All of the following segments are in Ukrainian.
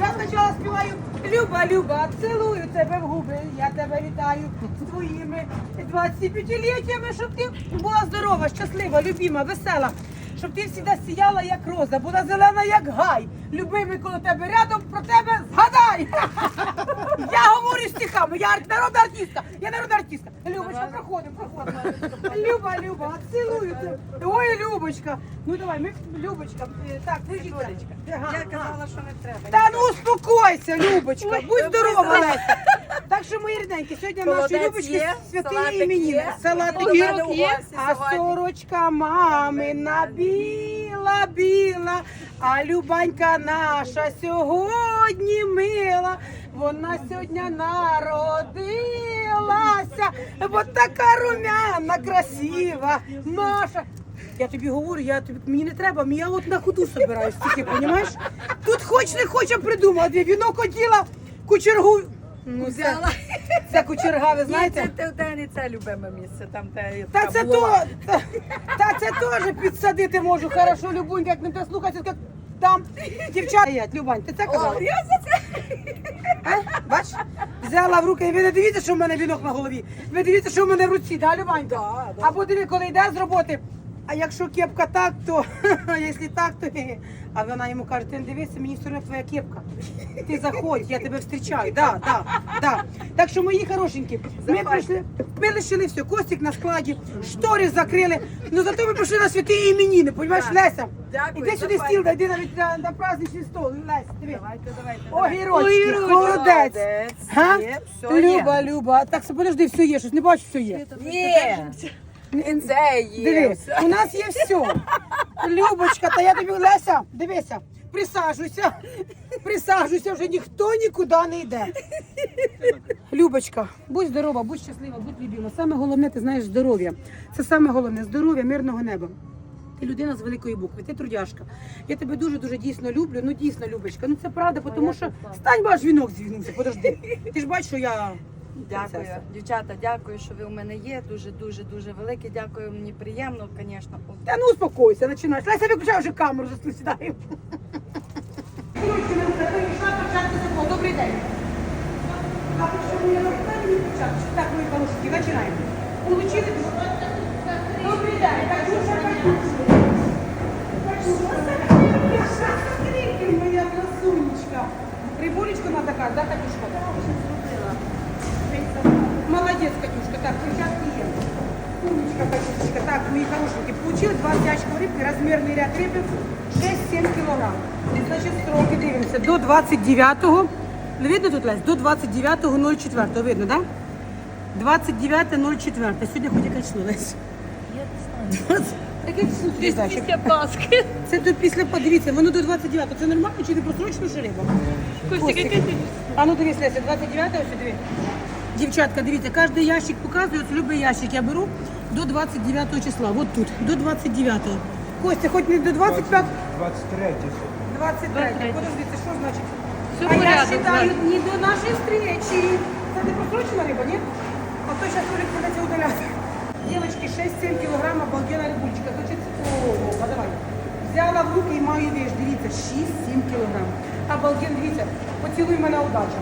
Я спочатку співаю Люба, Люба, цілую тебе в губи. Я тебе вітаю з твоїми 25-літтями, щоб ти була здорова, щаслива, любима, весела. Щоб ти завжди сіяла, як роза, була зелена, як гай. Любимий коло тебе рядом, про тебе згадай. Я говорю стихами, я ар- народна артистка, я народна артистка. Любочка, проходимо, проходимо. Люба, Люба, цілую тебе. Ой, Любочка. Ну давай, ми, Любочка, е, так. Ага, Я казала, що не треба. Та ну успокойся, Любочка, будь здорова, Леся. Так що, мої рідненькі, сьогодні в нашої Холодець Любочки є, святині салатик є, Салатик огірок є, є, а сьогодні. сорочка мамина біла, біла, а Любанька наша сьогодні мила. Вона сьогодні народилася, бо така румяна, красива, Маша. Я тобі говорю, я тобі мені не треба, я от на ходу собираюсь тільки, розумієш? Тут хоч не хоче придумала, вінок оділа, кучергу. Ну, Взяла. це кучерга, ви знаєте? це, це, це не це любиме місце, там те Та це то, та, та це теж підсадити можу, хорошо, Любунь, як не те слухати, як там дівчата. Любань, ти це казала? О, я за це. А? Бач? Взяла в руки, і ви не дивіться, що в мене вінок на голові. Ви дивіться, що в мене в руці, да, Любанька? Да, да. Або диви, коли йде з роботи. А якщо кепка так, то якщо так, то а вона йому каже, ти не дивися, мені все одно твоя кепка. Ти заходь, я тебе зустрічаю. Да, да, да. Так що, мої хорошенькі, ми прийшли, ми лишили все, костик на складі, штори закрили. Ну зато ми прийшли на святі іменини, понімаєш. Леся? Дякую, Іди сюди стіл, дайди навіть на, на праздничний стол. Лесь, диви. Давайте, давайте. Огірочки, холодець. Холодець. Га? Є, все Люба, є. Люба, так подожди, все є, щось не бачу, все є. Є. Це є. Диви, у нас є все. Любочка, та я тобі, Леся, дивися, присаджуйся, присаджуйся, вже ніхто нікуди не йде. Любочка, будь здорова, будь щаслива, будь любима. Саме головне, ти знаєш, здоров'я. Це саме головне здоров'я, мирного неба. Ти людина з великої букви, ти трудяшка. Я тебе дуже дуже дійсно люблю. Ну дійсно, Любочка. Ну це правда, тому що стань баш вінок звігнувся. Подожди. Ти ж бачиш, що я Дякую, дівчата, дякую, що ви у мене є. Дуже, дуже, дуже велике. Дякую, мені приємно, звісно. Та ну успокойся, починаєш. Леся, виключай вже камеру, вже сідаємо. Добрий день. Так, мої хорошенькі, починаємо. Получили? Добрий день. Смотрите, моя красунечка. Рибулечку надо как, да, Катюшка? Молодец, Катюшка. Так, перчатки есть. Умничка, Катюшечка. Так, мои хорошенькие, получилось два ящика рыбки, размерный ряд рыбы 6-7 килограмм. Значит, сроки дивимося до 29-го. Ну, видно тут, Лесь? До 29.04, видно, да? 29.04. Сьогодні хоч яке число, Лесь? Яке число сьогодні, зайчик? Після Пасхи. Це до після, подивіться, воно до 29-го. Це нормально чи не просрочено ще риба? Костя, яке ти? А ну дивись, Леся, 29-го ось диви. Дівчатка, дивіться, кожен ящик показує, ось любий ящик я беру до 29 числа. Вот тут, до 29-го. Костя, хоч не до 25 23 23 Подожди, це що значить? Все а я вважаю, не до нашої встречі. Це не просрочена риба, ні? А то зараз Олег придеться удаляти. Дівчатки, 6-7 кілограм обалденна рибульчика. Значить, ого, а давай. Взяла в руки і маю віж, дивіться, 6-7 кілограм. Обалден, дивіться, поцілуй мене удача.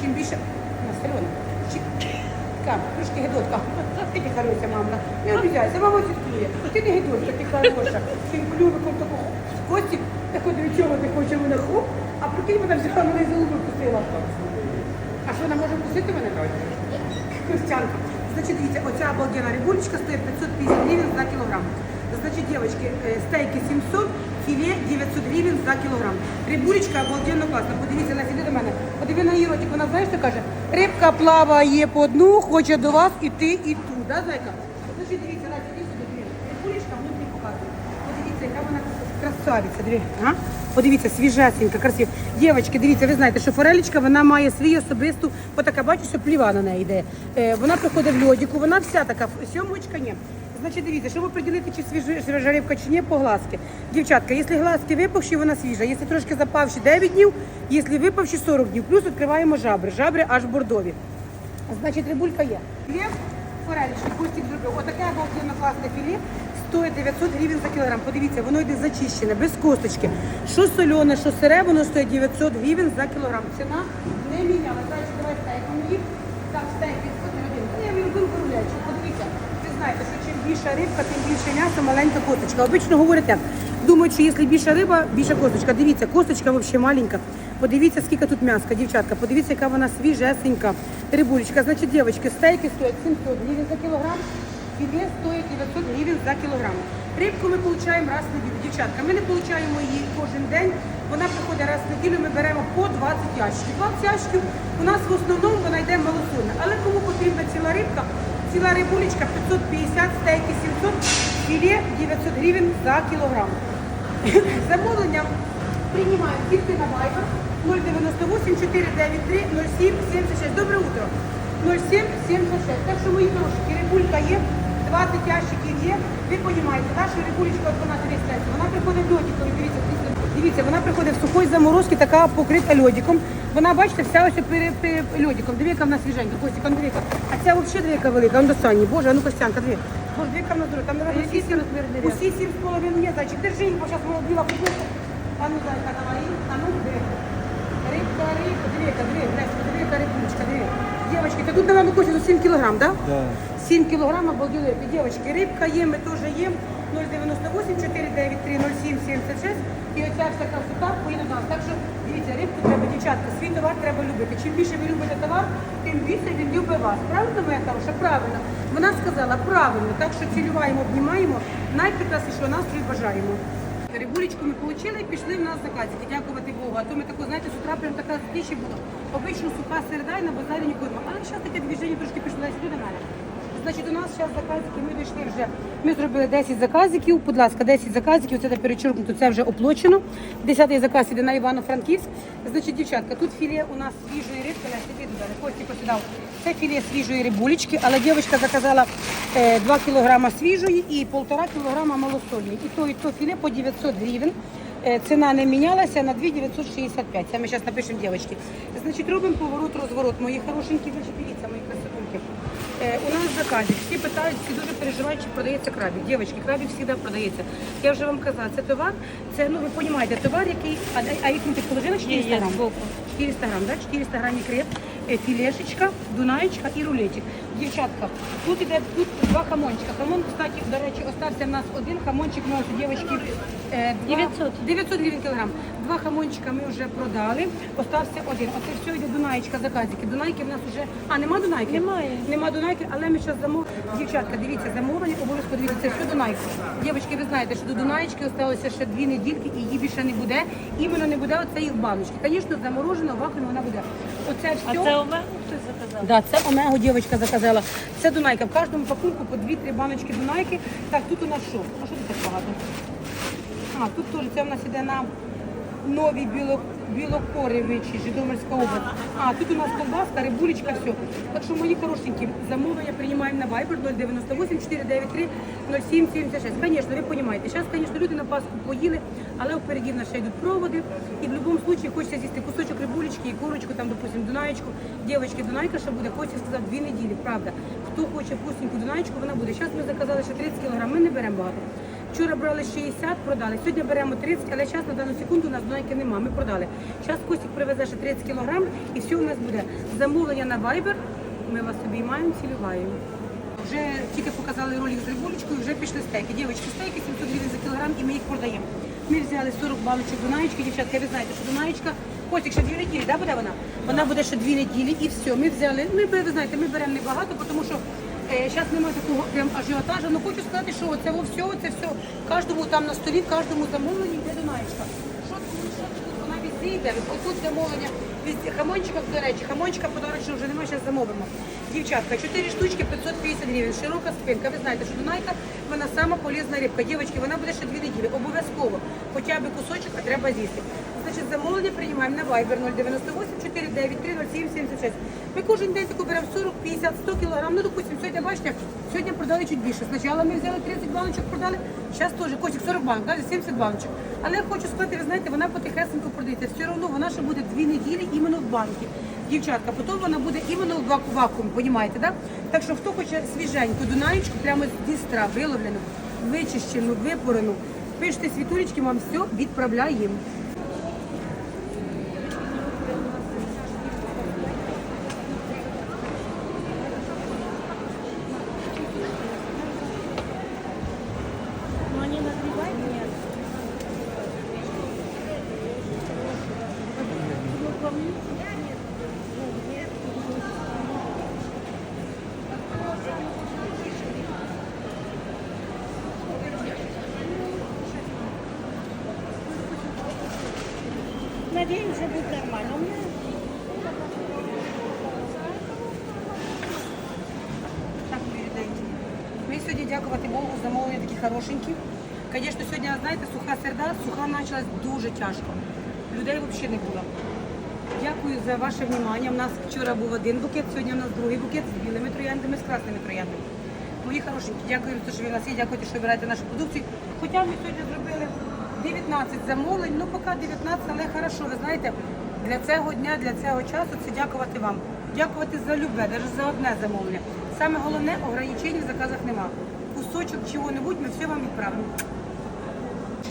Чим більше... На солена. Чим... Ка, трошки гидотка. Ти хороша, мама. Не обіцяйся, мама цитує. Ти не гидотка, ти хороша. Цим клювиком таку Костік, так от від чого ти хочеш мене хоп, а прикинь, вона взяла мене за зуби вкусила. А що, вона може вкусити мене? Костянка. Значить, дивіться, оця обалденна рибулечка стоїть 550 гривень за кілограм. Значить, дівчатки, е, стейки 700, філе 900 гривень за кілограм. Рибулечка обалденно класна. Подивіться, Леся, іди до мене. Подиви на її ротик, вона знаєш, що каже? Рибка плаває по дну, хоче до вас іти і ту, да, зайка? Значить, дивіться, Леся, іди сюди, диви. Рибулечка внутрі показує. Подивіться, яка вона красавиця, диви. А? Подивіться, свіжесенька, красива. Дівчатки, дивіться, ви знаєте, що форелечка вона має свій особисту, отака, бачу, що пліва на неї йде. Е, вона приходить в льодику, вона вся така, сьомочка ні. Значить, дивіться, щоб определити, чи свіжа, свіжа рибка, чи ні, по глазки. Дівчатка, якщо глазки випавші, вона свіжа. Якщо трошки запавші 9 днів, якщо випавші 40 днів. Плюс відкриваємо жабри. Жабри аж бордові. Значить, рибулька є. Філе, форелечки, кустик зробив. Отаке обалденно класне філе стоїть 900 гривень за кілограм. Подивіться, воно йде зачищене, без косточки. Що солене, що сире, воно стоїть 900 гривень за кілограм. Ціна не міняла. Зайчик, давай стейк мені. Так, стейк відходить один. Ну, Я мій один круглячий. Подивіться, ви знаєте, що чим більша рибка, тим більше м'яса, маленька косточка. Обично говорять так. Думають, що якщо більша риба, більша косточка. Дивіться, косточка взагалі маленька. Подивіться, скільки тут м'яска, дівчатка. Подивіться, яка вона свіжесенька. Рибулечка. Значить, дівчатки, стейки стоять 700 гривень за кілограм. Філе стоїть 900 гривень за кілограм. Рибку ми отримуємо раз в неділю. Дівчатка, ми не отримуємо її кожен день. Вона приходить раз в неділю, ми беремо по 20 ящиків. 20 ящиків у нас в основному вона йде малосольна. Але кому потрібна ціла рибка, ціла рибулечка 550, стейки 700, філе 900 гривень за кілограм. Замовлення приймаємо тільки на Viber 098 493 07 76. Добре утро. 07 76. Так що мої трошки, рибулька є, 20 ящиків є. Ви розумієте, наша рибулечка, от вона дивіться, вона приходить льодиком, дивіться, дивіться. Дивіться, вона приходить в сухої заморозки, така покрита льодиком. Вона, бачите, вся ось пере, пере, льодиком. Диви, яка в нас свіженька. Костік, ну, диви. А ця взагалі диви, яка велика. Он до Сані. Боже, а ну Костянка, диви. Боже, в нас дура. Там, наверное, усі сім Усі сім з половиною є, зайчик. Держи її, бо зараз вона біла купується. А ну, зайка, давай. А ну, диви. Рибка, рибка, Леська, диви, яка рибулечка, диви. Дівчатки, то тут, напевно, Костя, 7 кілограм, да? Да. 7 кілограм обалділи. Дівчатки, рибка є, ми теж є. 098 493 07 76. І оця вся красота поїде до нас. Так що, дивіться, рибку треба, дівчатка, свій товар треба любити. Чим більше ви любите товар, тим більше він любить вас. Правильно, моя хороша? Правильно. Вона сказала правильно. Так що цілюваємо, обнімаємо. Найпрекраснішого настрою бажаємо. Рибулечку ми отримали і пішли в нас заказики, дякувати Богу. А то ми тако, знаєте, з утра прям така зустрічі була. Обично суха середа і на базарі ніколи. Але зараз таке движення трошки пішло сюди мене. Значить, у нас зараз заказики, ми дійшли вже. Ми зробили 10 заказиків. Будь ласка, 10 заказиків, це перечеркнуто, це вже оплачено. Десятий заказ іде на Івано-Франківськ. Значить, дівчатка, тут філе у нас свіжої рибки, Леся, іди туди, Кості посідав. Це філе свіжої рибулечки, але дівчинка заказала е, 2 кілограма свіжої і 1,5 кілограма малосольної. І то, і то філе по 900 гривень. Е, Ціна не мінялася на 2,965. Це ми зараз напишемо дівчатки. Значить, робимо поворот, розворот. Мої хорошенькі, значить, дивіться, мої. Е, у нас заказик. Всі питають, всі дуже переживають, чи продається крабик. Дівчатки, крабик завжди продається. Я вже вам казала, це товар, це, ну ви розумієте, товар, який, а, а їх ти положила 400 Є, є, грам? 400 грам, да? 400 грам ікрет, е, філешечка, дунаєчка і рулетик. Дівчатка, тут іде тут два хамончика. Хамон, кстати, до речі, остався в нас один хамончик, ми ось дівчатки, е, 900. 900 гривень кілограм. Два хамончика ми вже продали, остався один. Оце все йде дунаєчка, заказики. Дунайки в нас вже, а нема дунайки? Немає. Нема дунайки, але ми зараз замовили. Дівчатка, дивіться, замовлення, обов'язково дивіться, це все дунайки. Дівчатки, ви знаєте, що до дунаєчки залишилося ще дві недільки і її більше не буде. Іменно не буде оцеї в баночці. Звісно, заморожена, в вакуумі вона буде. Оце А все. це омегу хтось заказав? Да, це Омего дівчинка заказала. Це Дунайка. В кожному пакунку по 2-3 баночки Дунайки. Так, тут у нас що? А що тут так багато? А, тут теж це в нас іде на нові біло, білокоревичі, Житомирська область. А, тут у нас колбаска, рибулечка, все. Так що, мої хорошенькі, замовлення приймаємо на Viber 098 493 0776. Звісно, ви розумієте, зараз, звісно, люди на Пасху поїли, але впереді в нас ще йдуть проводи. І в будь-якому випадку хочеться з'їсти кусочок рибулечки і курочку, там, допустим, дунаєчку. Дівчатки, дунайка ще буде, Костя сказав, дві неділі, правда. Хто хоче вкусненьку дунаєчку, вона буде. Зараз ми заказали ще 30 кг, ми не беремо багато. Вчора брали 60, продали. Сьогодні беремо 30, але зараз на дану секунду у нас донайки нема. Ми продали. Зараз Костік привезе ще 30 кг і все у нас буде. Замовлення на Viber. Ми вас обіймаємо, цілюваємо. Вже тільки показали ролик з рибулечкою, вже пішли стейки. Дівчатки, стейки 700 гривень за кілограм і ми їх продаємо. Ми взяли 40 баночок Дунаєчки, дівчатка, ви знаєте, що Дунаєчка, Костік, ще дві неділі, да, буде вона? Вона буде ще дві неділі і все. Ми взяли, ми, ви знаєте, ми беремо небагато, тому що Зараз немає такого прям ажіотажу, але хочу сказати, що це все, це все. Кожному там на столі, кожному замовленні йде Дунаєчка. Що тут, вона везде йде. Ось тут замовлення. Хамончика, до речі, хамончика подарочного вже немає, зараз замовимо. Дівчатка, 4 штучки 550 гривень, широка спинка. Ви знаєте, що Дунайка, вона сама полезна рибка. Дівчатки, вона буде ще дві неділі. Обов'язково. Хоча б кусочок, а треба з'їсти. Значить, замовлення приймаємо на Viber 098 493 0776. Ми кожен день таку беремо 40, 50, 100 кілограм. Ну, допустим, сьогодні, бачите, сьогодні продали чуть більше. Спочатку ми взяли 30 баночок, продали, зараз теж косик 40 банок, далі 70 баночок. Але я хочу сказати, ви знаєте, вона потихесенько продається. Все одно вона ще буде дві неділі іменно в банки. Дівчатка, потім вона буде іменно в ваку- вакуумі, понімаєте, да? Так що хто хоче свіженьку дунаєчку, прямо з дістра виловлену, вичищену, випорену. Пишете світулечки, вам все відправляємо. Ну, они нагревают? Нет. Надеемся, будет нормально. У меня Так, мої рідненькі. Ми сьогодні, дякувати Богу, замовлення такі хорошенькі. Звісно, сьогодні, знаєте, суха почалась дуже тяжко. Людей взагалі не було. Дякую за ваше внимання. У нас вчора був один букет, сьогодні у нас другий букет з білими трояндами, з красними трояндами. Мої хорошенькі, дякую що ви нас є, дякую, що вибираєте нашу продукцію. Хоча ми сьогодні зробили 19 замовлень, ну поки 19, але хорошо, ви знаєте, для цього дня, для цього часу це дякувати вам. Дякувати за любе, навіть за одне замовлення. Саме головне, ограничень в заказах нема. Кусочок чого-небудь ми все вам відправимо.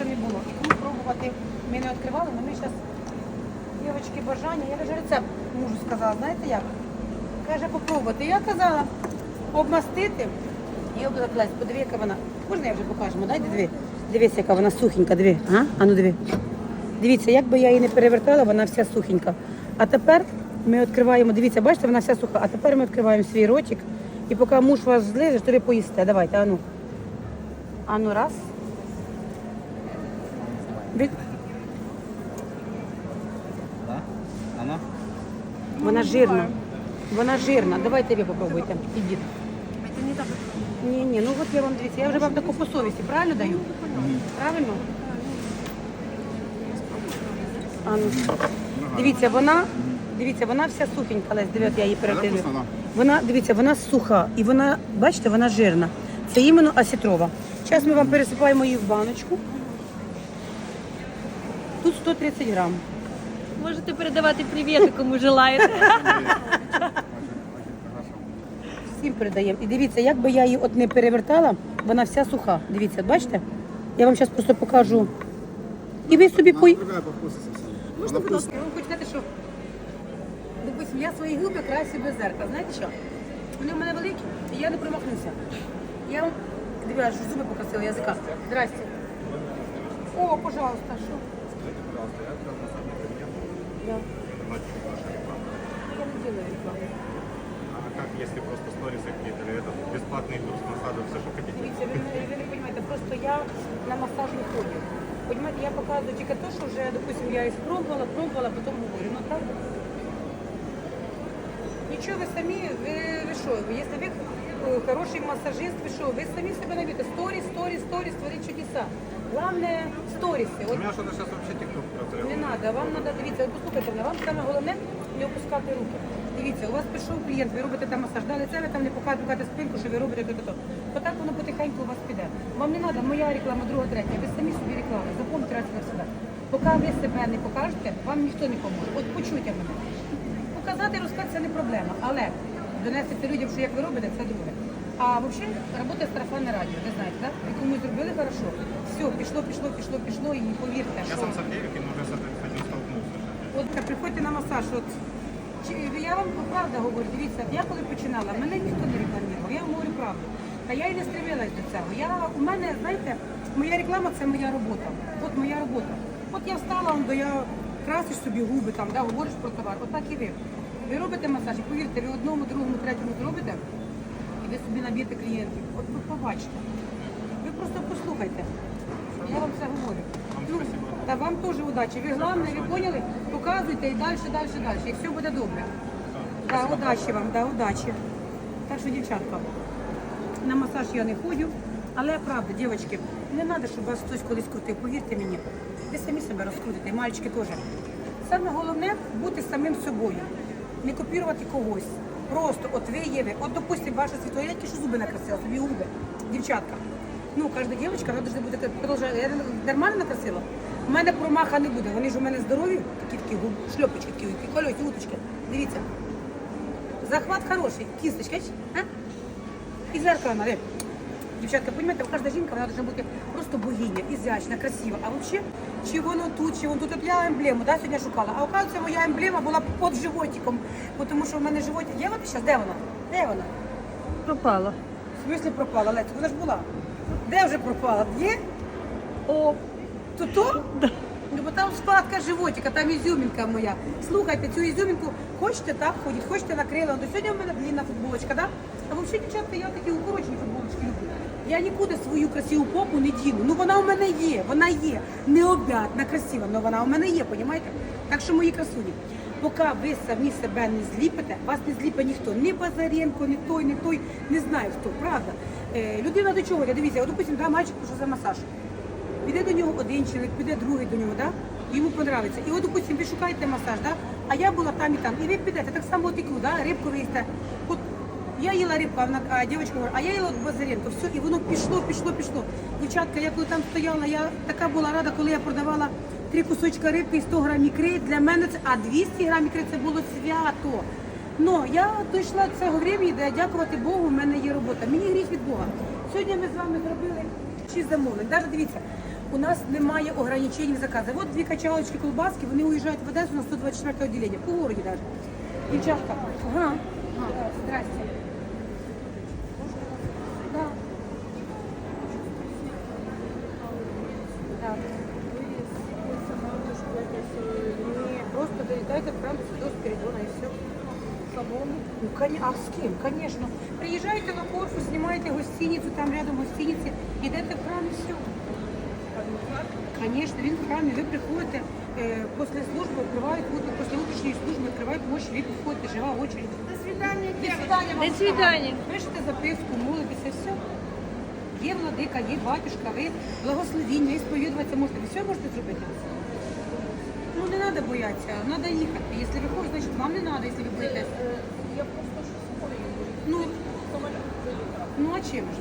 Що не було. Ікру пробувати ми не відкривали, але ми зараз Дівчатки, бажання, я вже рецепт мужу сказала, знаєте як? Каже, попробувати. Я казала обмастити і облеклась. Подиви, яка вона. Можна я вже покажемо? Дайте дві. Дивіться, яка вона сухенька, диви. А? А ну диви. Дивіться, як би я її не перевертала, вона вся сухенька. А тепер ми відкриваємо, дивіться, бачите, вона вся суха. А тепер ми відкриваємо свій ротик. І поки муж вас злиже, то ви поїсте. Давайте, а ну. А ну раз. Від... Да? Она? Вона жирна. Вона жирна. Давайте ви попробуйте. Ідіть. Ні, ні, ну от я вам дивіться, я вже вам таку по совісті, правильно даю? Правильно? А ну. Дивіться, вона, дивіться, вона вся сухенька, Лесь, дивіться, я її да. Вона, дивіться, вона суха і вона, бачите, вона жирна. Це іменно осетрова. Зараз ми вам пересипаємо її в баночку. Тут 130 грам. Можете передавати привіт, кому желаєте. Всім передаємо. І дивіться, як би я її от не перевертала, вона вся суха. Дивіться, бачите? Я вам зараз просто покажу. І ви собі пой... по. Можна, будь ласка, я вам хочу сказати, що допустим, я свої губи красю без зеркала. Знаєте що? Вони в мене великі, і я не промахнуся. Я вам дивіться, зуби покрасила язика. Здрасте. О, пожалуйста, що? Скажите, пожалуйста, я открыл на самом деле Да. тематику вашей рекламы. Я не делаю рекламу. А как если просто сторисы какие-то, или это бесплатный курс массажа, все, что хотите? Дивіться, ви, не- ви не розумієте, просто я на масаж не ходжу. Понімаєте, я показую тільки те, що вже, допустим, я і спробувала, пробувала, потім говорю. Ну так. Нічого, ви самі, ви, ви що, якщо ви е, хороший масажист, ви що, ви самі себе навіте. Сторіс, сторіс, сторіс, творіть чудеса. Главне сторіси. У От меня что-то сейчас вообще тикток прозрел. не треба, вам треба, дивіться, от послухайте мене, вам саме головне не опускати руки. Дивіться, у вас прийшов клієнт, ви робите там масаж, дали це, ви там не показуєте спинку, що ви робите то-то. Отак воно потихеньку у вас піде. Вам не треба моя реклама, друга, третя, ви самі собі реклами, запомните раз і навсегда. Поки ви себе не покажете, вам ніхто не поможе. От почуйте мене. Показати, розказати це не проблема, але донести людям, що як ви робите, це друге. А взагалі робота сарафанне радіо, ви знаєте, так? Ви комусь зробили хорошо, все, пішло, пішло, пішло, пішло, і повірте, Я що... сам с Авдеевки, но уже с этим столкнулся. От так, приходьте на масаж. От чи- я вам правда говорю, дивіться, я коли починала, мене ніхто не рекламував, я вам говорю правду. Та я і не стремилась до цього. Я, у мене, знаєте, моя реклама це моя робота. От моя робота. От я встала, он, до я красиш собі губи, там, да, говориш про товар. Отак і ви. Ви робите масаж, і повірте, ви одному, другому, третьому зробите, ви собі наб'єте клієнтів. От ви побачите. Ви просто послухайте. Я вам це говорю. Ну, та вам теж удачі. Ви головне, ви поняли? Показуйте і далі, далі, далі. І все буде добре. Да, удачі вам, да, удачі. Так що, дівчатка, на масаж я не ходжу, але правда, дівчатки, не треба, щоб вас хтось колись крутив. Повірте мені, ви самі себе розкрутите, і мальчики теж. Саме головне бути самим собою, не копірувати когось. Просто от ви є ви. От, допустим, ваша світло, я тільки що зуби накрасила, собі губи. Дівчатка. Ну, кожна дівчинка, вона буде продовжувати. Я нормально накрасила. У мене промаха не буде. Вони ж у мене здорові, такі такі губи, шльопочки, такі, кольоті, уточки. Дивіться. Захват хороший, кісточка, а? І зеркало. Дівчатка, розумієте, кожна жінка вона має бути просто богиня, ізящна, красива. А взагалі, чи воно тут, чи воно тут. От я емблему, да, сьогодні шукала. А оказується, моя емблема була під животиком, тому що в мене животик. Є вона зараз? Де вона? Де вона? Пропала. В смислі пропала, Леся, вона ж була. Де вже пропала? Є? О, То то? Ну, бо там складка животика, там ізюмінка моя. Слухайте, цю ізюмінку хочете так ходіть, хочете накрила. До сьогодні в мене длинна футболочка, да? А взагалі, дівчатка, я такі укорочені футболочки. Я нікуди свою красиву попу не діну. Ну вона у мене є, вона є. Необятна, красива, але вона у мене є, понімаєте? Так що мої красуні. Поки ви самі себе не зліпите, вас не зліпе ніхто. Ні Базаренко, ні той, ні той, не знаю хто, правда. Е, людина до чого? йде? Дивіться, от, допустим, да, мальчик пішов за масаж. Піде до нього один чоловік, піде другий до нього, да? йому подобається. І от, допустим, ви шукаєте масаж, да? а я була там і там. І ви підете, так само от ікру, да? рибку ви їсте. От я їла рибку, а, дівчинка говорить, а я їла базаренко. Все, і воно пішло, пішло, пішло. Дівчатка, я коли там стояла, я така була рада, коли я продавала три кусочка рибки і 100 грам ікри. Для мене це, а 200 грам ікри це було свято. Ну, я дійшла до цього времени, де дякувати Богу, в мене є робота. Мені гріх від Бога. Сьогодні ми з вами зробили шість замовлень. Навіть дивіться, у нас немає ограничень в заказах. От дві качалочки колбаски, вони уїжджають в Одесу на 124 відділення, по городі навіть. Дівчатка, ага, ага, здрасте. Да. Да. Ні, просто доїдайте прямо сюди з передона і все. Салону? Ну, коня- а с кем? Конечно. Приезжаете на Корфу, снимаете гостиницу, там рядом гостиницы, йдете в храм і все. Конечно, він в храмі, ви приходите е, після служби, відкривають, після утрішньої служби відкривають очі, ви підходите, жива очередь. До свидання. До свидання. вам До свидання. Пишете записку, молитеся, все. Є владика, є батюшка, ви благословіння, і сповідуватися можете. Ви все можете зробити. Ну не треба боятися, треба їхати. Якщо ви хочете, значить вам не треба, якщо ви боїтесь. Ну, ну а чим ж?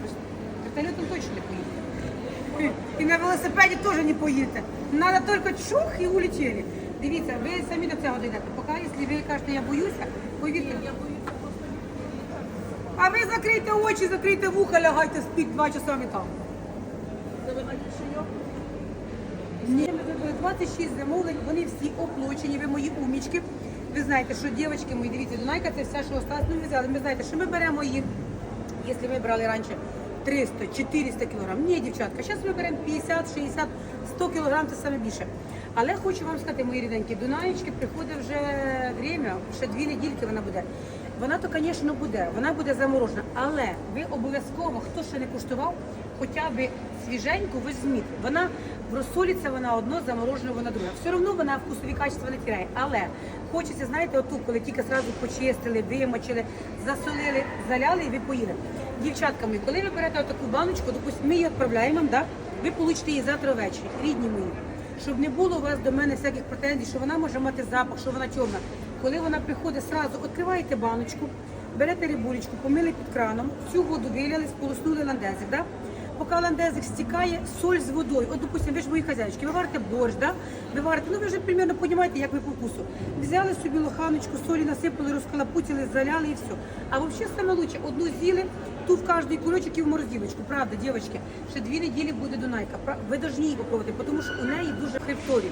Вертольотом точно не поїдете. І на велосипеді теж не поїдете. Надо тільки чух і улетіли. Дивіться, ви самі до цього дійдете. Поки, якщо ви кажете, я боюся, повірте. А ви закрийте очі, закрийте вуха, лягайте, спіть два часами там. Ні, 26 замовлень, вони всі оплачені, ви мої умічки. Ви знаєте, що дівчатки мої, дивіться, Дунайка це все, що осталось. Ну, ви взяли, ми знаєте, що ми беремо їх, якщо ми брали раніше 300, 400 кілограм. Ні, дівчатка, зараз ми беремо 50, 60, 100 кілограм, це саме більше. Але хочу вам сказати, мої ріденькі, Дунаєчки приходить вже время, ще дві недільки вона буде. Вона то, звісно, буде, вона буде заморожена. Але ви обов'язково, хто ще не куштував, хоча б свіженьку візьміть. Вона розсолиться вона одно, заморожена вона друге. Все одно вона вкусові качества не тіряє. Але хочеться, знаєте, оту, коли тільки зразу почистили, вимочили, засолили, заляли і ви поїли. Дівчатка мої, коли ви берете таку баночку, допустимо, ми її відправляємо да? ви получите її завтра ввечері, рідні мої. Щоб не було у вас до мене всяких претензій, що вона може мати запах, що вона чорна. Коли вона приходить, сразу відкриваєте баночку, берете рибулечку, помили під краном, всю воду виляли, сполоснули ландезик. Да? Поки ландезик стікає, соль з водою. От, допустимо, ви ж мої хазяйчики, ви варите борщ, да? ви варите, ну ви вже примерно розумієте, як ви по вкусу. Взяли собі лоханочку, солі насипали, розкалапутили, заляли і все. А взагалі лучше, одну з'їли, ту в кожний кульочок і в морозилочку. Правда, дівчатки, ще дві неділі буде Дунайка. Ви повинні її попробувати, тому що у неї дуже хребтові.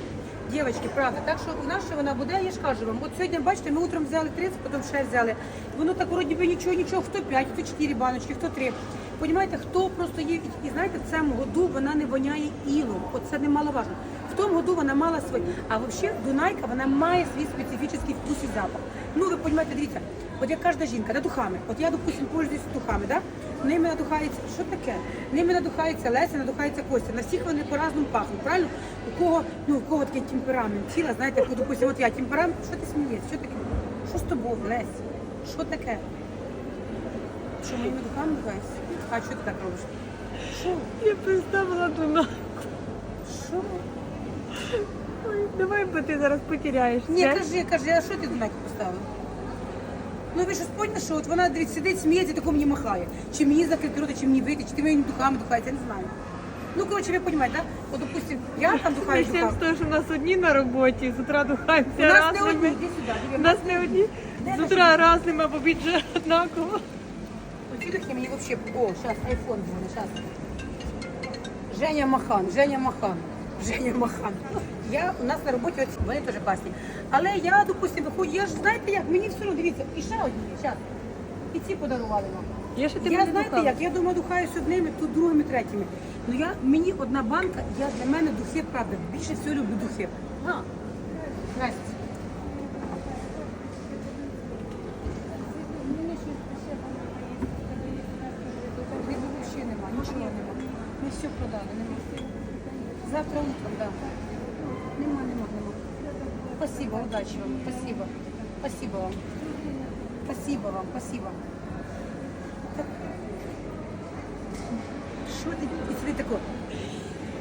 Дівчатки, правда. Так що у нас ще вона буде, я ж кажу вам. От сьогодні, бачите, ми утром взяли 30, потім ще взяли. Воно так вроді би нічого, нічого, хто 5, хто 4 баночки, хто 3. Понімаєте, хто просто є, і- і знаєте, в цьому году вона не воняє ілом. Оце немаловажно. В тому году вона мала свій. А взагалі Дунайка вона має свій специфічний вкус і запах. Ну ви розумієте, дивіться, от як кожна жінка, да, духами. От я, допустим, пользуюсь духами, да? Ними надухається, що таке? Ними надухається Леся, надухається Костя. На всіх вони по-разному пахнуть, правильно? У кого, ну, у кого такий темперамент тіла, знаєте, як, допустим, от я темперамент, що ти смієш? Що таке? Що з тобою, Лесь? Що таке? Що моїми духами духаєшся? А що ти так робиш? Що? я представила Дуна. Що? Ой, давай, бо ти зараз потеряєш. Ні, кажи, кажи, а що ти до мене поставила? Ну ви ж поняли, що от вона дивіться, сидить, сміється, тако мені махає. Чи мені закрити рота, чи мені вийти, чи ти моїми духами духається, я не знаю. Ну, коротше, ви розумієте, да? От, допустим, я там духаю духами. з того, що в нас одні на роботі, з утра духаємося У нас не одні, іди сюди. У нас не одні. З утра разними, а в обід же однаково. Посилки мені взагалі... О, зараз айфон дзвонить, зараз. Женя Махан, Женя Махан, Женя Махан. Я у нас на роботі оці, вони теж класні. Але я, допустим, виходжу, я ж знаєте як, мені все одно, дивіться, і ще одні, зараз. І ці подарували нам. Я ще Я знаєте як, я думаю, духаюсь одними, тут другими, третіми. Ну я, мені одна банка, я для мене духи, правда, більше всього люблю духи. А, Настя. Ми все продали, нема. Завтра утром, да. Нема, нема, нема. Спасибо, удачи вам, спасибо. Спасибо вам. Спасибо вам, спасибо. Що ти собі таке?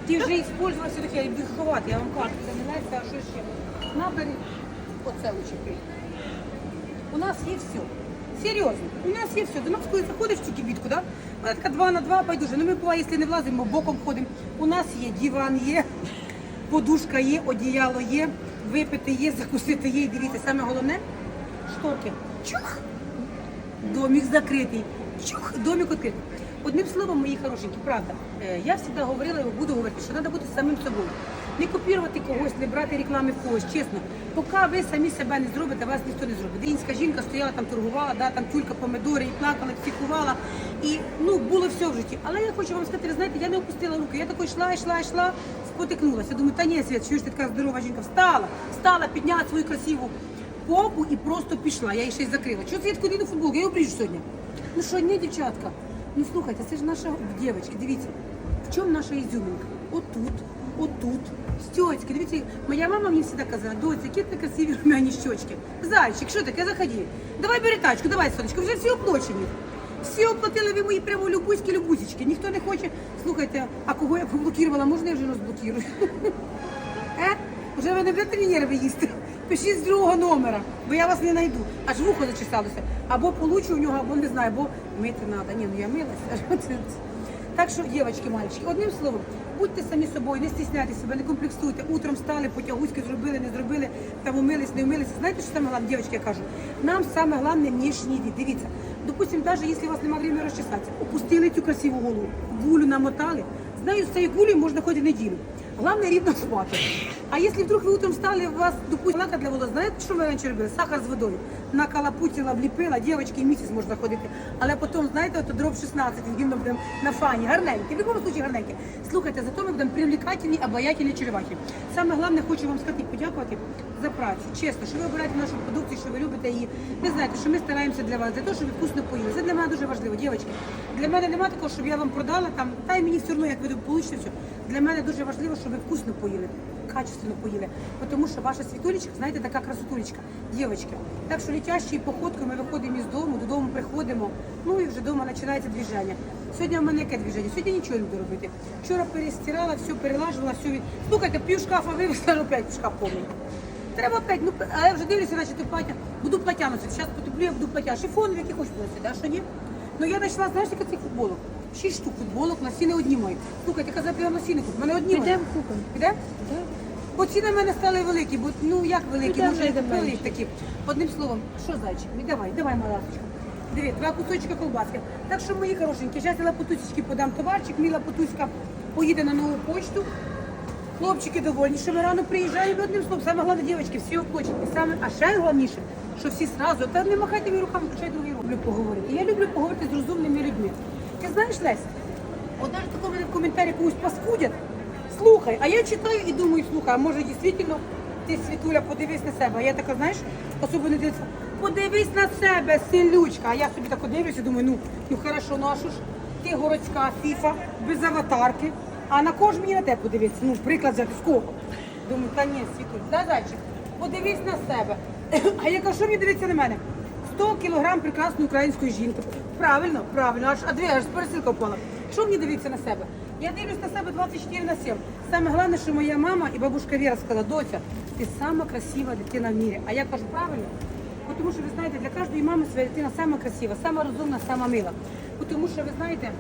Ти вже использувала все таке, я ховати, я вам кажу, це не нравиться, а що ще? Набери оце учепи. У нас є все. Серйозно, у нас є все. До нас коли заходиш в цю да? Вона така два на два байдуже. Ну ми буває, якщо не влазимо, боком ходимо. У нас є диван, є, подушка є, одіяло є, випити є, закусити є. І дивіться, саме головне шторки. Чух! Домик закритий. Чух, домик відкритий. Одним словом, мої хорошенькі, правда, е, я завжди говорила і буду говорити, що треба бути самим собою. Не копірувати когось, не брати реклами в когось, чесно. Поки ви самі себе не зробите, вас ніхто не зробить. Динська жінка стояла там, торгувала, да, там тюлька помидори і плакала, психувала. І ну було все в житті. Але я хочу вам сказати, знаєте, я не опустила руки. Я такою йшла, йшла, йшла, спотикнулася. Думаю, та ні, Свят, що ж ти така здорова жінка? Встала, встала, підняла свою красиву попу і просто пішла. Я її ще й закрила. Чого це таку футболку? Я її обріжу сьогодні. Ну що, ні, дівчатка. Ну слухайте, це ж наша дівчатка, дивіться, в чому наша ізюминка? Отут, отут, стьоцьки. Дивіться, моя мама мені завжди казала, доця, які ти красиві румяні щочки. Зайчик, що таке? Заходи. Давай бери тачку, давай, сонечко, вже всі оплачені. Всі оплатили ви мої прямо любузькі любузічки. Ніхто не хоче. Слухайте, а кого я поблокувала, можна я вже розблокірую? Е? Вже ви не будете мені нерви їсти. Пишіть з другого номера, бо я вас не знайду. Аж вухо зачесалося. Або получу у нього, або не знаю, або мити треба. Ні, ну я милася. Так що, дівчатки, мальчики, одним словом, будьте самі собою, не стісняйте себе, не комплексуйте. Утром стали, потягуськи зробили, не зробили, там умились, не умилися. Знаєте, що саме головне, дівчатки, я кажу? Нам саме головне внешній вид. Дивіться, допустим, навіть якщо у вас немає времени розчесатися, опустили цю красиву голову, гулю намотали. Знаю, з цією гулею можна ходити неділю. Главное рівно спати. А якщо вдруг ви утром встали, у вас допустим лака для волос, знаєте, що ми раніше робили? Сахар з водою. Накалапутіла, вліпила, дівчатки, місяць можна ходити. Але потім, знаєте, от дроб 16, він буде на фані, гарненький, в будь-якому случаї гарненький. Слухайте, зато ми будемо привлекательні, обаятельні, чарівательні. Саме головне, хочу вам сказати, подякувати за працю. Чесно, що ви обираєте нашу продукцію, що ви любите її. Ви знаєте, що ми стараємося для вас, для того, щоб ви вкусно поїли. Це для мене дуже важливо, дівчатки. Для мене немає такого, щоб я вам продала там, та й мені все одно, як ви получите все. Для мене дуже важливо, щоб ви вкусно поїли, качественно поїли. Тому що ваша світулечка, знаєте, така красотулечка, дівчатки. Так що летящою походкою ми виходимо із дому, додому приходимо, ну і вже вдома починається движення. Сьогодні в мене яке движення? Сьогодні нічого не буду робити. Вчора перестирала, все перелажувала, все від... Слухайте, пів шкафа вивезла, ну опять шкаф повний. Треба опять, ну, а я вже дивлюся, значить, то плаття. Буду плаття носити. Зараз потеплю, я буду плаття. Шифонові, які хочеш носити, а що ні? Ну я знайшла, знаєш, яка цих футболок? Шість штук футболок, лосіни одні мої. Слухайте, казав, я лосіни куплю. У мене одні мої. Підемо купимо. Підемо? Бо ціни в мене стали великі, бо ну як великі, Підемо, може йдемо купили їх такі. Одним словом, що зайчик? Ну, давай, давай, маласочка. Диви, два кусочка колбаски. Так що, мої хорошенькі, зараз я лапотусечки подам товарчик, мій лапотуська поїде на нову почту. Хлопчики довольні, що ми рано приїжджаємо одним словом. Саме головне, дівчатки, всі оплачені. Саме, а ще головніше, що всі зразу, та не махайте мені руками, включай другий руку. Люблю поговорити. Я люблю поговорити з розумними людьми. Ти знаєш, Лесь, от навіть такого мене в коментарі комусь паскудять. Слухай, а я читаю і думаю, слухай, а може дійсно ти, Світуля, подивись на себе. А я така, знаєш, особо не дивиться. Подивись на себе, силючка. А я собі так дивлюся, думаю, ну, ну хорошо, ну а що ж ти городська фіфа, без аватарки. А на кого ж мені на тебе подивитися? Ну, приклад взяти з кого? Думаю, та ні, Світуль, да, зайчик, подивись на себе. А я кажу, що мені дивиться на мене? 100 кілограм прекрасної української жінки. Правильно, правильно, аж, а дві, аж пересилка впала. Що мені дивитися на себе? Я дивлюсь на себе 24 на 7. Саме головне, що моя мама і бабушка Віра сказала, доця, ти сама красива дитина в мірі. А я кажу, правильно? Тому що ви знаєте, для кожної мами своя дитина сама красива, сама розумна, сама мила. Тому що ви знаєте,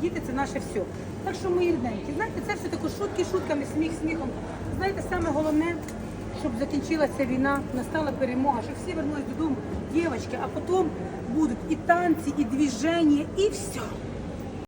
діти це наше все. Так що мої рідненькі, знаєте, це все таке шутки шутками, сміх сміхом. Знаєте, саме головне, щоб закінчилася війна, настала перемога, щоб всі вернулись додому, дівчатки, а потім будуть і танці, і движення, і все.